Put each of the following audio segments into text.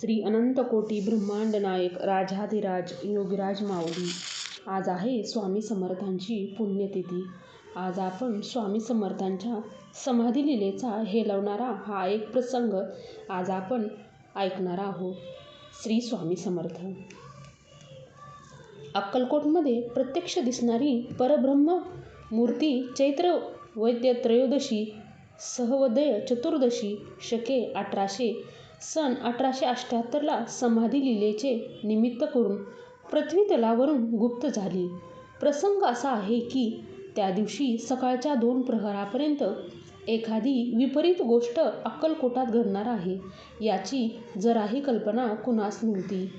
श्री अनंत कोटी ब्रह्मांड नायक राजाधिराज योगीराज माऊली. आज आहे स्वामी समर्थांची पुण्यतिथी. आज आपण स्वामी समर्थांच्या समाधी लिलेचा हेलवणारा हा एक प्रसंग आज आपण ऐकणार आहोत. श्री स्वामी समर्थ. अक्कलकोटमध्ये प्रत्यक्ष दिसणारी परब्रह्म मूर्ती चैत्र वैद्य त्रयोदशी सहवदय चतुर्दशी शके अठराशे सन अठराशे अठ्ठ्याहत्तरला समाधी लिलेचे निमित्त करून पृथ्वीतलावरून गुप्त झाली. प्रसंग असा आहे की त्या दिवशी सकाळच्या दोन प्रहरापर्यंत एखादी विपरीत गोष्ट अक्कलकोटात घडणार आहे याची जराही कल्पना कुणास नव्हती.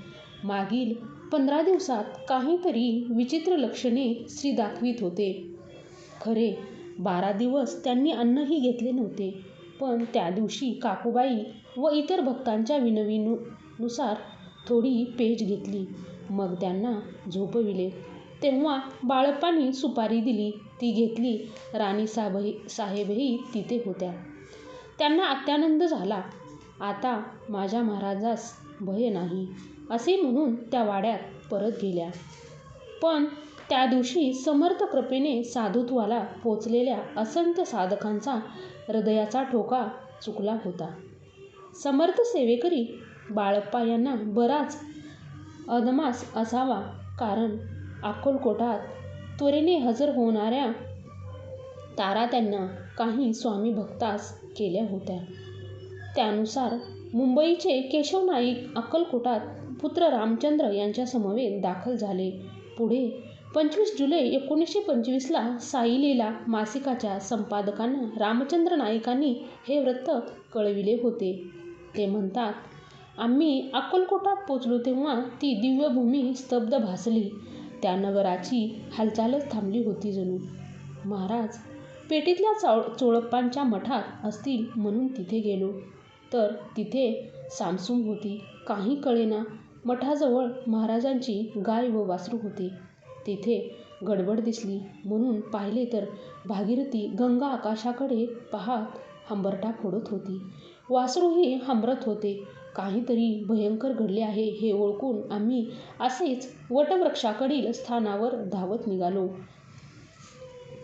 मागील पंधरा दिवसात काहीतरी विचित्र लक्षणे श्री दाखवीत होते. खरे बारा दिवस त्यांनी अन्नही घेतले नव्हते. पण त्या दिवशी काकूबाई व इतर भक्तांच्या विनवीनुसार थोडी पेज घेतली. मग त्यांना झोपविले. तेव्हा बाळप्पांनी सुपारी दिली ती घेतली. राणीसाहेबही तिथे होत्या. त्यांना अत्यानंद झाला. आता माझ्या महाराजास भय नाही असे म्हणून त्या वाड्यात परत गेल्या. पण त्या दिवशी समर्थ कृपेने साधुत्वाला पोचलेल्या असंख्य साधकांचा हृदयाचा ठोका चुकला होता. समर्थ सेवेकरी बाळप्पा यांना बराच अदमास असावा कारण अक्कलकोटात त्वरेने हजर होणाऱ्या तारा त्यांना काही स्वामी भक्तास केल्या होत्या. त्यानुसार मुंबईचे केशव नाईक अक्कलकोटात पुत्र रामचंद्र यांच्यासमवेत दाखल झाले. पुढे पंचवीस जुलै एकोणीसशे पंचवीसला साईलीला मासिकाच्या संपादकांना रामचंद्र नाईकांनी हे वृत्त कळविले होते. ते म्हणतात, आम्ही अक्कलकोटात पोचलो तेव्हा ती दिव्यभूमी स्तब्ध भासली. त्या नगराची हालचालच थांबली होती जणू. महाराज पेटीतल्या पेठेतल्या चोळप्पांच्या मठात असतील म्हणून तिथे गेलो तर तिथे सामसूम होती. काही कळेना. मठाजवळ महाराजांची गाय व वासरू होती तिथे गडबड दिसली म्हणून पाहिले तर भागीरथी गंगा आकाशाकडे पाहात हंबरटा फोडत होती. वासरूही हंबरत होते. काहीतरी भयंकर घडले आहे हे ओळखून आम्ही असेच वटवृक्षाकडील स्थानावर धावत निघालो.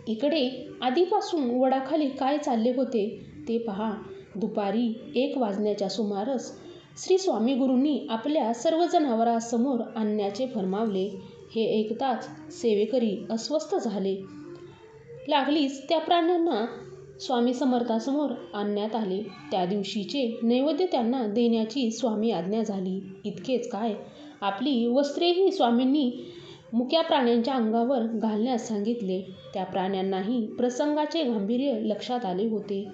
इकडे आधीपासून वडाखाली काय चालले होते ते पहा. दुपारी एक वाजण्याच्या सुमारास श्री स्वामीगुरूंनी आपल्या सर्व जनावरांसमोर आणण्याचे फर्मावले. हे ऐकताच सेवेकरी अस्वस्थ झाले. लागलीच त्या प्राण्यांना स्वामी समर्थासमोर आणण्यात आले. त्या दिवशीचे नैवेद्य त्यांना देण्याची स्वामी आज्ञा झाली. इतकेच काय, आपली वस्त्रेही स्वामींनी मुक्या प्राण्यांच्या अंगावर घालण्यास सांगितले. त्या प्राण्यांनाही प्रसंगाचे गांभीर्य लक्षात आले होते.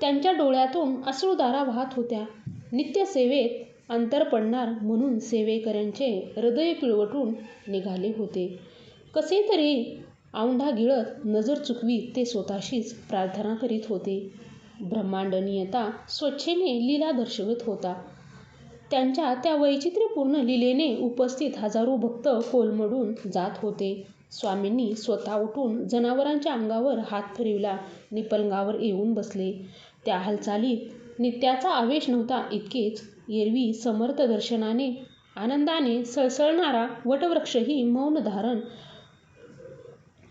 त्यांच्या डोळ्यांतून अश्रुधारा वाहत होत्या. नित्यसेवेत अंतर पडणार म्हणून सेवेकऱ्यांचे हृदय पिळवटून निघाले होते. कसेतरी औंढा गिळत नजर चुकवी ते स्वतःशीच प्रार्थना करीत होते. ब्रह्मांडनीयता स्वेच्छेने लीला दर्शवित होता. त्यांच्या त्या वैचित्र्यपूर्ण लीलेने उपस्थित हजारो भक्त कोलमडून जात होते. स्वामींनी स्वतः उठून जनावरांच्या अंगावर हात फिरविला निपलंगावर येऊन बसले. त्या हालचालीत नित्याचा आवेश नव्हता इतकेच, एरवी समर्थ दर्शनाने आनंदाने सळसळणारा वटवृक्षही मौन धारण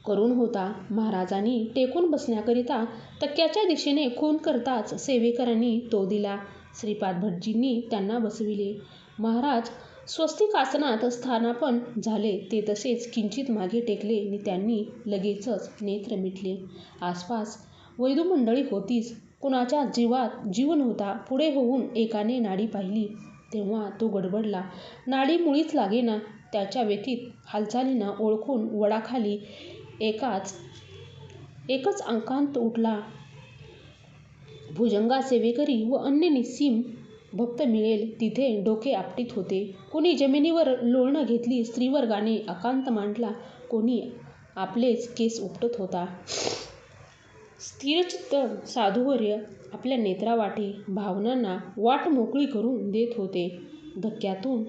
करून होता. महाराजांनी टेकून बसण्याकरिता तक्क्याच्या दिशेने खून करताच सेवेकरांनी तो दिला. श्रीपाद भटजींनी त्यांना बसविले. महाराज स्वस्तिकासनात स्थानापन झाले. ते तसेच किंचित मागे टेकले नि त्यांनी लगेचच नेत्र मिटले. आसपास वैदुमंडळी होतीच. कुणाच्या जीवात जीव नव्हता. पुढे होऊन एकाने नाडी पाहिली तेव्हा तो गडबडला. नाडी मुळीच लागेना. त्याच्या व्यथित हालचालींना ओळखून वडाखाली एकच आकांत उठला. भुजंगा सेवेकरी व अन्य निस्सीम भक्त मिळेल तिथे डोके आपटीत होते. कुणी जमिनीवर लोळण घेतली स्त्रीवर्गाने आकांत मांडला. कोणी आपलेच केस उपटत होता. स्थिरचित्त साधुवर्य आपल्या नेत्रावाटे भावनांना वाट मोकळी करून देत होते. धक्क्यातून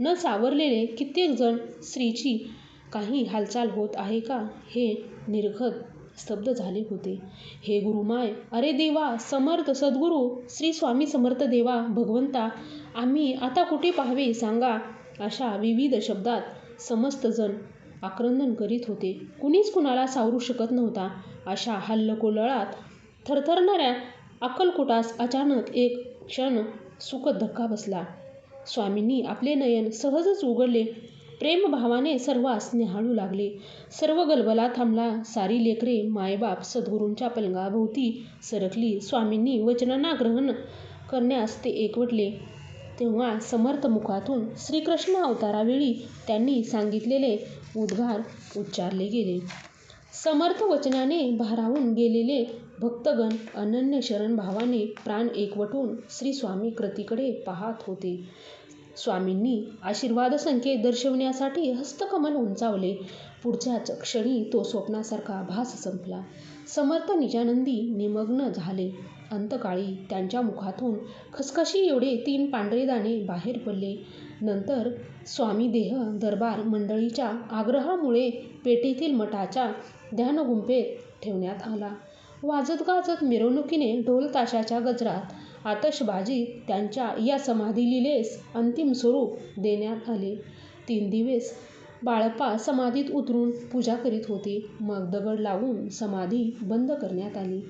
न सावरलेले कित्येक जण स्त्रीची काही हालचाल होत आहे का हे निरखत स्तब्ध झाले होते. हे गुरुमाय, अरे देवा, समर्थ सद्गुरू श्री स्वामी समर्थ देवा, भगवंता, आम्ही आता कुठे पाहावे सांगा. अशा विविध शब्दात समस्त जण आक्रंदन करीत होते. कुणीच कुणाला सावरू शकत नव्हता. अशा हल्लकोलळात थरथरणाऱ्या अक्कलकोटास अचानक एक क्षण सुखद धक्का बसला. स्वामींनी आपले नयन सहजच उघडले. प्रेमभावाने सर्वांस न्याहाळू लागले. सर्व गलबला थांबला. सारी लेकरे, मायबाप सद्गुरूंच्या पलंगाभोवती सरकली. स्वामींनी वचनांना ग्रहण करण्यास ते एकवटले, तेव्हा समर्थ मुखातून श्रीकृष्ण अवतारावेळी त्यांनी सांगितलेले उद्गार उच्चारले गेले. समर्थ वचनाने भारावून गेलेले भक्तगण अनन्य शरण भावाने प्राण एकवटून श्री स्वामी कृतीकडे पाहात होते. स्वामींनी आशीर्वादसंकेत दर्शविण्यासाठी हस्तकमल उंचावले. पुढच्याच क्षणी तो स्वप्नासारखा भास संपला. समर्थ निजानंदी निमग्न झाले. अंतकाळी त्यांच्या मुखातून खसखशी एवढे तीन पांढरे दाणे बाहेर पडले. नंतर स्वामी देह दरबार मंडळीच्या आग्रहामुळे पेठेतील मठाच्या ध्यानगुंफेत ठेवण्यात आला. वाजतगाजत मिरवणुकीने ढोलताशाच्या गजरात आतषबाजीत त्यांच्या या समाधीलीलेस अंतिम स्वरूप देण्यात आले. तीन दिवस बाळप्पा समाधीत उतरून पूजा करीत होते. मग दगड लावून समाधी बंद करण्यात आली.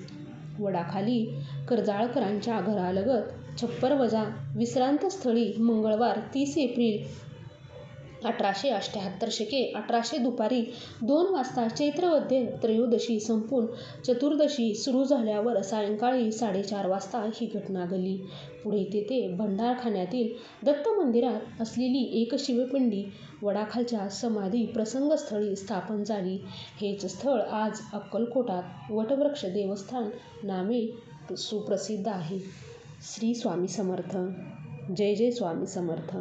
वडाखाली करजाळकरांच्या घरालगत छप्परवजा विश्रांतस्थळी मंगळवार तीस एप्रिल अठराशे अठ्ठ्याहत्तर शके अठराशे दुपारी दोन वाजता चैत्रवद्य त्रयोदशी संपून चतुर्दशी सुरू झाल्यावर सायंकाळी साडेचार वाजता ही घटना घडली. पुढे तेथे भंडारखान्यातील दत्त मंदिरात असलेली एक शिवपिंडी वडाखालच्या समाधी प्रसंगस्थळी स्थापन झाली. हेच स्थळ आज अक्कलकोटात वटवृक्ष देवस्थान नामे सुप्रसिद्ध आहे. श्री स्वामी समर्थ. जय जय स्वामी समर्थ.